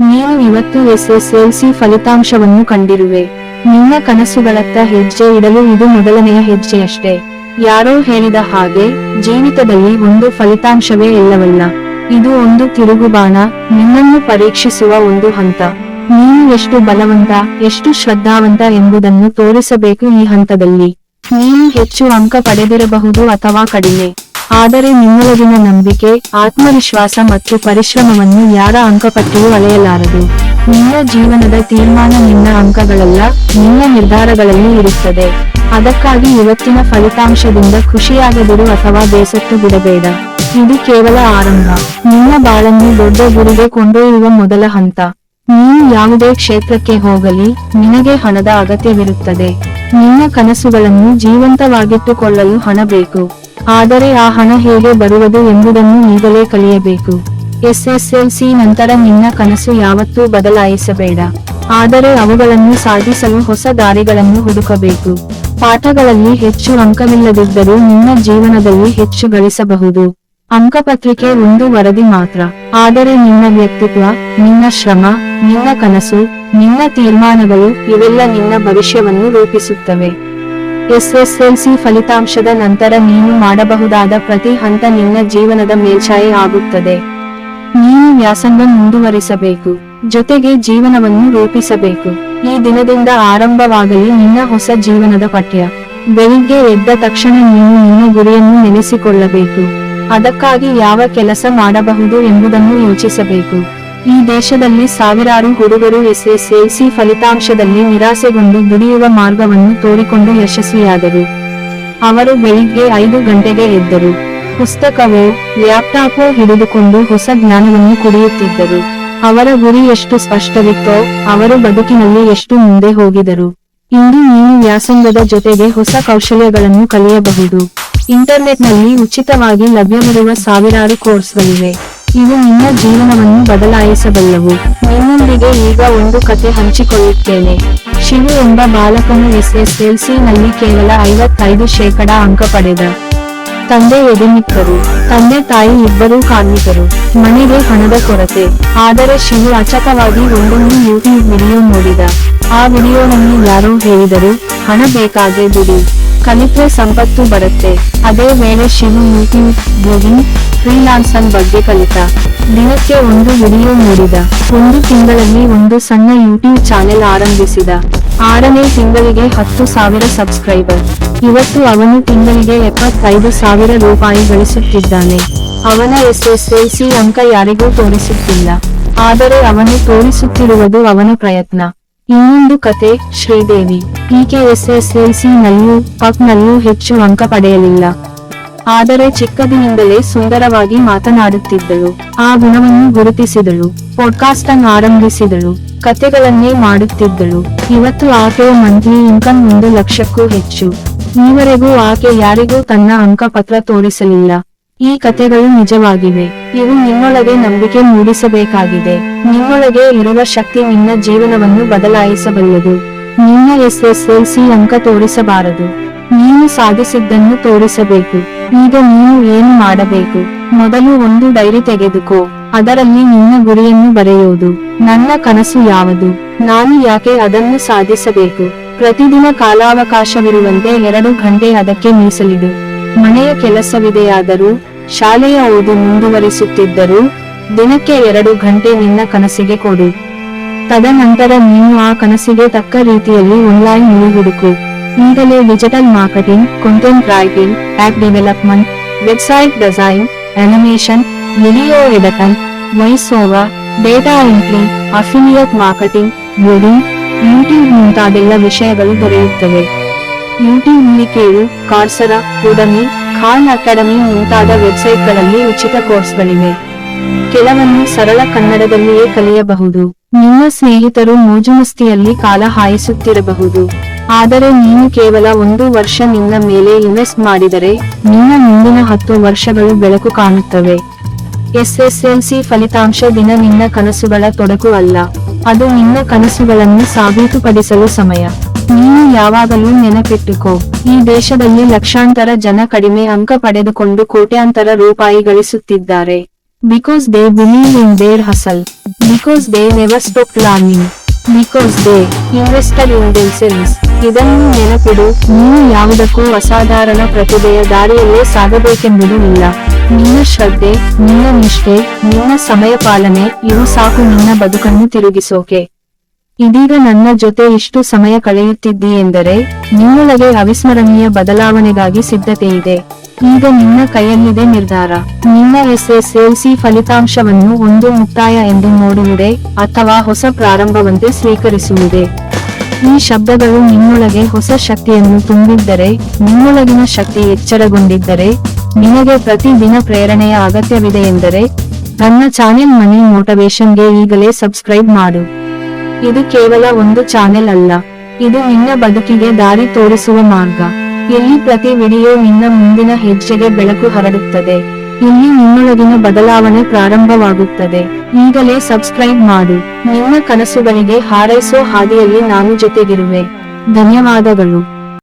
ನೀನು ಇವತ್ತು ಎಸ್ಎಸ್ಎಲ್ಸಿ ಫಲಿತಾಂಶವನ್ನು ಕಂಡಿರುವೆ. ನಿನ್ನ ಕನಸುಗಳತ್ತ ಹೆಜ್ಜೆ ಇಡಲು ಇದು ಮೊದಲನೆಯ ಹೆಜ್ಜೆಯಷ್ಟೇ. ಯಾರೋ ಹೇಳಿದ ಹಾಗೆ, ಜೀವಿತದಲ್ಲಿ ಒಂದು ಫಲಿತಾಂಶವೇ ಎಲ್ಲವಲ್ಲ. ಇದು ಒಂದು ತಿರುಗುಬಾಣ, ನಿನ್ನನ್ನು ಪರೀಕ್ಷಿಸುವ ಒಂದು ಹಂತ. ನೀನು ಎಷ್ಟು ಬಲವಂತ, ಎಷ್ಟು ಶ್ರದ್ಧಾವಂತ ಎಂಬುದನ್ನು ತೋರಿಸಬೇಕು ಈ ಹಂತದಲ್ಲಿ. ನೀನು ಹೆಚ್ಚು ಅಂಕ ಪಡೆದಿರಬಹುದು ಅಥವಾ ಕಡಿಮೆ. ಆದರೆ ನಿಮ್ಮೊಳಗಿನ ನಂಬಿಕೆ, ಆತ್ಮವಿಶ್ವಾಸ ಮತ್ತು ಪರಿಶ್ರಮವನ್ನು ಯಾರ ಅಂಕಪಟ್ಟಿಯೂ ಅಳೆಯಲಾರದು. ನಿನ್ನ ಜೀವನದ ತೀರ್ಮಾನ ನಿನ್ನ ಅಂಕಗಳಲ್ಲ, ನಿನ್ನ ನಿರ್ಧಾರಗಳಲ್ಲಿ ಇರುತ್ತದೆ. ಅದಕ್ಕಾಗಿ ಇವತ್ತಿನ ಫಲಿತಾಂಶದಿಂದ ಖುಷಿಯಾಗದಿರು ಅಥವಾ ಬೇಸತ್ತು ಬಿಡಬೇಡ. ಇದು ಕೇವಲ ಆರಂಭ. ನಿನ್ನ ಬಾಳನ್ನು ದೊಡ್ಡ ಗುರಿಗೆ ಕೊಂಡೊಯ್ಯುವ ಮೊದಲ ಹಂತ. ನೀನು ಯಾವುದೇ ಕ್ಷೇತ್ರಕ್ಕೆ ಹೋಗಲಿ, ನಿನಗೆ ಹಣದ ಅಗತ್ಯವಿರುತ್ತದೆ. ನಿನ್ನ ಕನಸುಗಳನ್ನು ಜೀವಂತವಾಗಿಟ್ಟುಕೊಳ್ಳಲು ಹಣ ಬೇಕು. ಆದರೆ ಆ ಹಣ ಹೇಗೆ ಬರುವುದು ಎಂಬುದನ್ನು ಈಗಲೇ ಕಲಿಯಬೇಕು. ಎಸ್ಎಸ್ಎಲ್ಸಿ ನಂತರ ನಿನ್ನ ಕನಸು ಯಾವತ್ತೂ ಬದಲಾಯಿಸಬೇಡ. ಆದರೆ ಅವುಗಳನ್ನು ಸಾಧಿಸಲು ಹೊಸ ದಾರಿಗಳನ್ನು ಹುಡುಕಬೇಕು. ಪಾಠಗಳಲ್ಲಿ ಹೆಚ್ಚು ಅಂಕವಿಲ್ಲದಿದ್ದರೂ ನಿನ್ನ ಜೀವನದಲ್ಲಿ ಹೆಚ್ಚು ಗಳಿಸಬಹುದು. ಅಂಕಪತ್ರಿಕೆ ಒಂದು ವರದಿ ಮಾತ್ರ. ಆದರೆ ನಿನ್ನ ವ್ಯಕ್ತಿತ್ವ, ನಿನ್ನ ಶ್ರಮ, ನಿನ್ನ ಕನಸು, ನಿನ್ನ ತೀರ್ಮಾನಗಳು ಇವೆಲ್ಲ ನಿನ್ನ ಭವಿಷ್ಯವನ್ನು ರೂಪಿಸುತ್ತವೆ. ಎಸ್ಎಸ್ಎಲ್ಸಿ ಫಲಿತಾಂಶದ ನಂತರ ನೀನು ಮಾಡಬಹುದಾದ ಪ್ರತಿ ಹಂತ ನಿನ್ನ ಜೀವನದ ಮೇಲ್ಛಾಯೆ ಆಗುತ್ತದೆ. ನೀನು ವ್ಯಾಸಂಗ ಮುಂದುವರಿಸಬೇಕು. ಜೊತೆಗೆ ಜೀವನವನ್ನು ರೂಪಿಸಬೇಕು. ಈ ದಿನದಿಂದ ಆರಂಭವಾಗಲಿ ನಿನ್ನ ಹೊಸ ಜೀವನದ ಪಠ್ಯ. ಬೆಳಿಗ್ಗೆ ಎದ್ದ ತಕ್ಷಣ ನೀನು ನಿನ್ನ ಗುರಿಯನ್ನು ನೆನೆಸಿಕೊಳ್ಳಬೇಕು. ಅದಕ್ಕಾಗಿ ಯಾವ ಕೆಲಸ ಮಾಡಬಹುದು ಎಂಬುದನ್ನು ಯೋಚಿಸಬೇಕು. ಈ ದೇಶದಲ್ಲಿ ಸಾವಿರಾರು ಹುಡುಗರು ಎಸ್ಎಸ್ಎಲ್ಸಿ ಫಲಿತಾಂಶದಲ್ಲಿ ನಿರಾಸೆಗೊಂಡು ದುಡಿಯುವ ಮಾರ್ಗವನ್ನು ತೋರಿಕೊಂಡು ಯಶಸ್ವಿಯಾದರು. ಅವರು ಬೆಳಿಗ್ಗೆ ಐದು ಗಂಟೆಗೆ ಎದ್ದರು. ಪುಸ್ತಕವೋ, ಲ್ಯಾಪ್ಟಾಪೋ ಹಿಡಿದುಕೊಂಡು ಹೊಸ ಜ್ಞಾನವನ್ನು ಕುಡಿಯುತ್ತಿದ್ದರು. ಅವರ ಗುರಿ ಎಷ್ಟು ಸ್ಪಷ್ಟವಿತ್ತೋ, ಅವರು ಬದುಕಿನಲ್ಲಿ ಎಷ್ಟು ಮುಂದೆ ಹೋಗಿದರು. ಇಂದು ನೀನು ವ್ಯಾಸಂಗದ ಜೊತೆಗೆ ಹೊಸ ಕೌಶಲ್ಯಗಳನ್ನು ಕಲಿಯಬಹುದು. ಇಂಟರ್ನೆಟ್ನಲ್ಲಿ ಉಚಿತವಾಗಿ ಲಭ್ಯವಿರುವ ಸಾವಿರಾರು ಕೋರ್ಸ್ಗಳಿವೆ. ಇವು ನಿನ್ನ ಜೀವನವನ್ನು ಬದಲಾಯಿಸಬಲ್ಲವು. ನಿನ್ನೊಂದಿಗೆ ಈಗ ಒಂದು ಕತೆ ಹಂಚಿಕೊಳ್ಳುತ್ತೇನೆ. ಶಿವು ಎಂಬ ಬಾಲಕನು ಎಸ್ಎಸ್ಎಲ್ಸಿ ನಲ್ಲಿ ಕೇವಲ ಐವತ್ತೈದು ಶೇಕಡ ಅಂಕ ಪಡೆದ. ತಂದೆ ಎದುಮಿಕ್ಕರು ತಂದೆ ತಾಯಿ ಇಬ್ಬರೂ ಕಾರ್ಮಿಕರು. ಮನೆಗೆ ಹಣದ ಕೊರತೆ. ಆದರೆ ಶಿವು ಅಚಕವಾಗಿ ಒಂದೊಂದು ಯೂಟ್ಯೂಬ್ ವಿಡಿಯೋ ನೋಡಿದ. ಆ ವಿಡಿಯೋವನ್ನು ಯಾರೋ ಹೇಳಿದರು, ಹಣ ಬೇಕಾಗೇ ಬಿಡಿ. ಕಲಿತ್ರೆ ಸಂಪತ್ತು ಬರುತ್ತೆ. ಅದೇ ವೇಳೆ ಶಿವು ಯೂಟ್ಯೂಬ್ ಬ್ಲಾಗಿಂಗ್ ಫ್ರೀಲಾನ್ಸನ್ ಬಗ್ಗೆ ಕಲಿತ. ದಿನಕ್ಕೆ ಒಂದು ವಿಡಿಯೋ ನೋಡಿದ. ಒಂದು ತಿಂಗಳಲ್ಲಿ ಒಂದು ಸಣ್ಣ ಯೂಟ್ಯೂಬ್ ಚಾನೆಲ್ ಆರಂಭಿಸಿದ. ಆರನೇ ತಿಂಗಳಿಗೆ ಹತ್ತು ಸಾವಿರ ಸಬ್ಸ್ಕ್ರೈಬರ್. ಇವತ್ತು ಅವನು ತಿಂಗಳಿಗೆ ಎಪ್ಪತ್ತೈದು ಸಾವಿರ ರೂಪಾಯಿ ಗಳಿಸುತ್ತಿದ್ದಾನೆ. ಅವನ ಎಸ್ಎಸ್ಎಲ್ಸಿ ಅಂಕ ಯಾರಿಗೂ ತೋರಿಸುತ್ತಿಲ್ಲ. ಆದರೆ ಅವನು ತೋರಿಸುತ್ತಿರುವುದು ಅವನ ಪ್ರಯತ್ನ. ಇನ್ನೊಂದು ಕತೆ, ಶ್ರೀದೇವಿ. ಈಕೆ ಸಿ ನಲ್ಲೂ, ಪಕ್ ನಲ್ಲಿಯೂ ಹೆಚ್ಚು ಅಂಕ ಪಡೆಯಲಿಲ್ಲ. ಆದರೆ ಚಿಕ್ಕದಿನಿಂದಲೇ ಸುಂದರವಾಗಿ ಮಾತನಾಡುತ್ತಿದ್ದಳು. ಆ ಗುಣವನ್ನು ಗುರುತಿಸಿದಳು. ಪಾಡ್ಕಾಸ್ಟ್ ಅನ್ನು ಆರಂಭಿಸಿದಳು. ಕತೆಗಳನ್ನೇ ಮಾಡುತ್ತಿದ್ದಳು. ಇವತ್ತು ಆಕೆಯ ಮಂತ್ಲಿ ಇನ್ಕಮ್ ಒಂದು ಲಕ್ಷಕ್ಕೂ ಹೆಚ್ಚು. ಈವರೆಗೂ ಆಕೆ ಯಾರಿಗೂ ತನ್ನ ಅಂಕಪತ್ರ ತೋರಿಸಲಿಲ್ಲ. ಈ ಕಥೆಗಳು ನಿಜವಾಗಿವೆ. ಇವು ನಿಮ್ಮೊಳಗೆ ನಂಬಿಕೆ ಮೂಡಿಸಬೇಕಾಗಿದೆ. ನಿಮ್ಮೊಳಗೆ ಇರುವ ಶಕ್ತಿ ನಿನ್ನ ಜೀವನವನ್ನು ಬದಲಾಯಿಸಬಲ್ಲದು. ನಿನ್ನ ಎಸ್ಎಸ್ಎಲ್ಸಿ ಅಂಕ ತೋರಿಸಬಾರದು. ನೀನು ಸಾಧಿಸಿದ್ದನ್ನು ತೋರಿಸಬೇಕು. ಈಗ ನೀನು ಏನು ಮಾಡಬೇಕು? ಮೊದಲು ಒಂದು ಡೈರಿ ತೆಗೆದುಕೋ. ಅದರಲ್ಲಿ ನಿನ್ನ ಗುರಿಯನ್ನು ಬರೆಯುವುದು ನನ್ನ ಕನಸು ಯಾವುದು? ನಾನು ಯಾಕೆ ಅದನ್ನು ಸಾಧಿಸಬೇಕು? ಪ್ರತಿದಿನ ಕಾಲಾವಕಾಶವಿರುವಂತೆ ಎರಡು ಗಂಟೆ ಅದಕ್ಕೆ ಮೀಸಲಿಡು. ಮನೆಯ ಕೆಲಸವಿದೆಯಾದರೂ ಶಾಲೆಯ ಓದು ಮುಂದುವರಿಸುತ್ತಿದ್ದರೂ ದಿನಕ್ಕೆ ಎರಡು ಗಂಟೆ ನಿನ್ನ ಕನಸಿಗೆ ಕೊಡು. ತದನಂತರ ನೀನು ಆ ಕನಸಿಗೆ ತಕ್ಕ ರೀತಿಯಲ್ಲಿ ಆನ್ಲೈನ್ ನೀವು ಹುಡುಕು. ಈಗಲೇ digital marketing content writing app development website design animation video editor voice data entry affiliate marketing blogging YouTube ಮುಂತಾದೆಲ್ಲ ವಿಷಯಗಳು ದೊರೆಯುತ್ತವೆ. ಯೂಟ್ಯೂಬ್ನಲ್ಲಿ ಕೇಳು ಕಾರ್ಸರ ಉಡಮಿ ಖಾನ್ ಅಕಾಡೆಮಿ ಮುಂತಾದ ವೆಬ್ಸೈಟ್ಗಳಲ್ಲಿ ಉಚಿತ ಕೋರ್ಸ್ಗಳಿವೆ. ಕೆಲವನ್ನು ಸರಳ ಕನ್ನಡದಲ್ಲಿಯೇ ಕಲಿಯಬಹುದು. ನಿಮ್ಮ ಸ್ನೇಹಿತರು ಮೋಜುಮಸ್ತಿಯಲ್ಲಿ ಕಾಲ ಹಾಯಿಸುತ್ತಿರಬಹುದು. ಆದರೆ ನೀನು ಕೇವಲ ಒಂದು ವರ್ಷ ನಿನ್ನ ಮೇಲೆ ಇನ್ವೆಸ್ಟ್ ಮಾಡಿದರೆ ನಿನ್ನ ಮುಂದಿನ ಹತ್ತು ವರ್ಷಗಳು ಬೆಳಕು ಕಾಣುತ್ತವೆ. ಎಸ್ಎಸ್ಎಲ್ಸಿ ಫಲಿತಾಂಶ ದಿನ ನಿನ್ನ ಕನಸುಗಳ ತೊಡಕು ಅಲ್ಲ. ಅದು ನಿನ್ನ ಕನಸುಗಳನ್ನು ಸಾಬೀತುಪಡಿಸಲು ಸಮಯ. ನೀನು ಯಾವಾಗಲೂ ನೆನಪಿಟ್ಟುಕೋ, ಈ ದೇಶದಲ್ಲಿ ಲಕ್ಷಾಂತರ ಜನ ಕಡಿಮೆ ಅಂಕ ಪಡೆದುಕೊಂಡು ಕೋಟ್ಯಾಂತರ ರೂಪಾಯಿ ಗಳಿಸುತ್ತಿದ್ದಾರೆ. Because they believe in their hustle because they never stop learning because they investor in themselves ಇದನ್ನು ನೆನಪಿಡು ನೀನು ಯಾವುದಕ್ಕೂ ಅಸಾಧಾರಣ ಪ್ರತಿಭೆಯ ದಾರಿಯಲ್ಲೇ ಸಾಗಬೇಕೆಂಬುದು ಇಲ್ಲ. ನಿನ್ನ ಶ್ರದ್ಧೆ, ನಿನ್ನ ನಿಷ್ಠೆ, ನಿನ್ನ ಸಮಯ ಪಾಲನೆ, ಇವು ಸಾಕು ನಿನ್ನ ಬದುಕನ್ನು ತಿರುಗಿಸೋಕೆ. ಇದೀಗ ನನ್ನ ಜೊತೆ ಇಷ್ಟು ಸಮಯ ಕಳೆಯುತ್ತಿದ್ದಿ ಎಂದರೆ ನಿಮ್ಮೊಳಗೆ ಅವಿಸ್ಮರಣೀಯ ಬದಲಾವಣೆಗಾಗಿ ಸಿದ್ಧತೆ ಇದೆ. ಈಗ ನಿನ್ನ ಕೈಯಲ್ಲಿದೆ ನಿರ್ಧಾರ. ನಿನ್ನ ಎಸ್ ಎಸ್ ಎಲ್ ಸಿ ಫಲಿತಾಂಶವನ್ನು ಒಂದು ಮುಕ್ತಾಯ ಎಂದು ನೋಡುವುದೇ ಅಥವಾ ಹೊಸ ಪ್ರಾರಂಭವಂತೆ ಸ್ವೀಕರಿಸುವುದೇ ಈ ಶಬ್ದಗಳು ನಿಮ್ಮೊಳಗೆ ಹೊಸ ಶಕ್ತಿಯನ್ನು ತುಂಬಿದ್ದರೆ, ನಿಮ್ಮೊಳಗಿನ ಶಕ್ತಿ ಎಚ್ಚರಗೊಂಡಿದ್ದರೆ, ನಿನಗೆ ಪ್ರತಿದಿನ ಪ್ರೇರಣೆಯ ಅಗತ್ಯವಿದೆ ಎಂದರೆ, ನನ್ನ ಚಾನೆಲ್ ಮನಿ ಮೋಟಿವೇಶನ್ಗೆ ಈಗಲೇ ಸಬ್ಸ್ಕ್ರೈಬ್ ಮಾಡು. ಇದು ಕೇವಲ ಒಂದು ಚಾನೆಲ್ ಅಲ್ಲ. ಇದು ನಿನ್ನ ಬದುಕಿಗೆ ದಾರಿ ತೋರಿಸುವ ಮಾರ್ಗ. ಇಲ್ಲಿ ಪ್ರತಿ ವಿಡಿಯೋ ನಿನ್ನ ಮುಂದಿನ ಹೆಜ್ಜೆಗೆ ಬೆಳಕು ಹರಡುತ್ತದೆ. ಇಲ್ಲಿ ನಿಮ್ಮೊಳಗಿನ ಬದಲಾವಣೆ ಪ್ರಾರಂಭವಾಗುತ್ತದೆ. ಈಗಲೇ ಸಬ್ಸ್ಕ್ರೈಬ್ ಮಾಡು. ನಿನ್ನ ಕನಸುಗಳಿಗೆ ಹಾರೈಸೋ ಹಾದಿಯಲ್ಲಿ ನಾನು ಜೊತೆಗಿರುವೆ. ಧನ್ಯವಾದಗಳು.